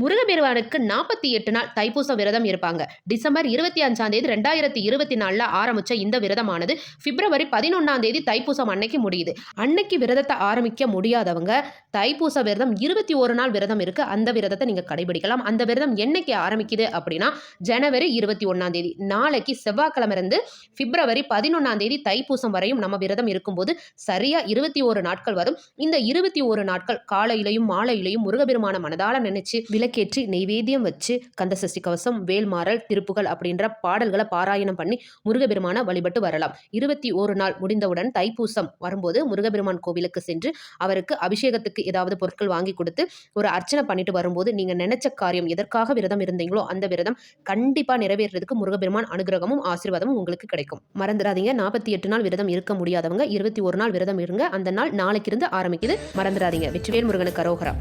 முருகபெருமானுக்கு நாற்பத்தி எட்டு நாள் தைப்பூச விரதம் இருப்பாங்க. டிசம்பர் இருபத்தி அஞ்சாம் தேதி ரெண்டாயிரத்தி இருபத்தி நாலில் ஆரம்பித்த இந்த விரதமானது பிப்ரவரி பதினொன்றாம் தேதி தைப்பூசம் அன்னைக்கு முடியுது. அன்னைக்கு விரதத்தை ஆரம்பிக்க முடியாதவங்க தைப்பூச விரதம் இருபத்தி ஒரு நாள் விரதம் இருக்கு. அந்த விரதத்தை நீங்கள் கடைபிடிக்கலாம். அந்த விரதம் என்னைக்கு ஆரம்பிக்குது அப்படின்னா ஜனவரி இருபத்தி ஒன்றாம் தேதி. நாளைக்கு செவ்வாய்க்கிழமை இருந்து பிப்ரவரி பதினொன்றாம் தேதி தைப்பூசம் வரையும் நம்ம விரதம் இருக்கும்போது சரியாக இருபத்தி ஒரு நாட்கள் வரும். இந்த இருபத்தி ஒரு நாட்கள் காலையிலையும் மாலையிலையும் முருகபெருமான மனதால நினைச்சு விளக்கேற்றி நெய்வேத்தியம் வச்சு கந்தசஷ்டி கவசம் வேல்மாறல் திருப்புகள் அப்படின்ற பாடல்களை பாராயணம் பண்ணி முருகபெருமான வழிபட்டு வரலாம். இருபத்தி ஒரு நாள் முடிந்தவுடன் தைப்பூசம் வரும்போது முருகபெருமான் கோவிலுக்கு சென்று அவருக்கு அபிஷேகத்துக்கு ஏதாவது பொருட்கள் வாங்கி கொடுத்து ஒரு அர்ச்சனை பண்ணிட்டு வரும்போது நீங்க நினைச்ச காரியம் எதற்காக விரதம் இருந்தீங்களோ அந்த விரதம் கண்டிப்பாக நிறைவேறதுக்கு முருகபெருமான் அனுகிரகமும் ஆசீர்வாதமும் உங்களுக்கு கிடைக்கும். மறந்துடாதீங்க. நாற்பத்தி எட்டு நாள் விரதம் இருக்க முடியாதவங்க இருபத்தி ஒரு நாள் விரதம் இருங்க. அந்த நாள் நாளைக்கு இருந்து ஆரம்பிக்குது. மறந்துடாதீங்க. வெற்றிவேல் முருகனுக்கு அரோகரா.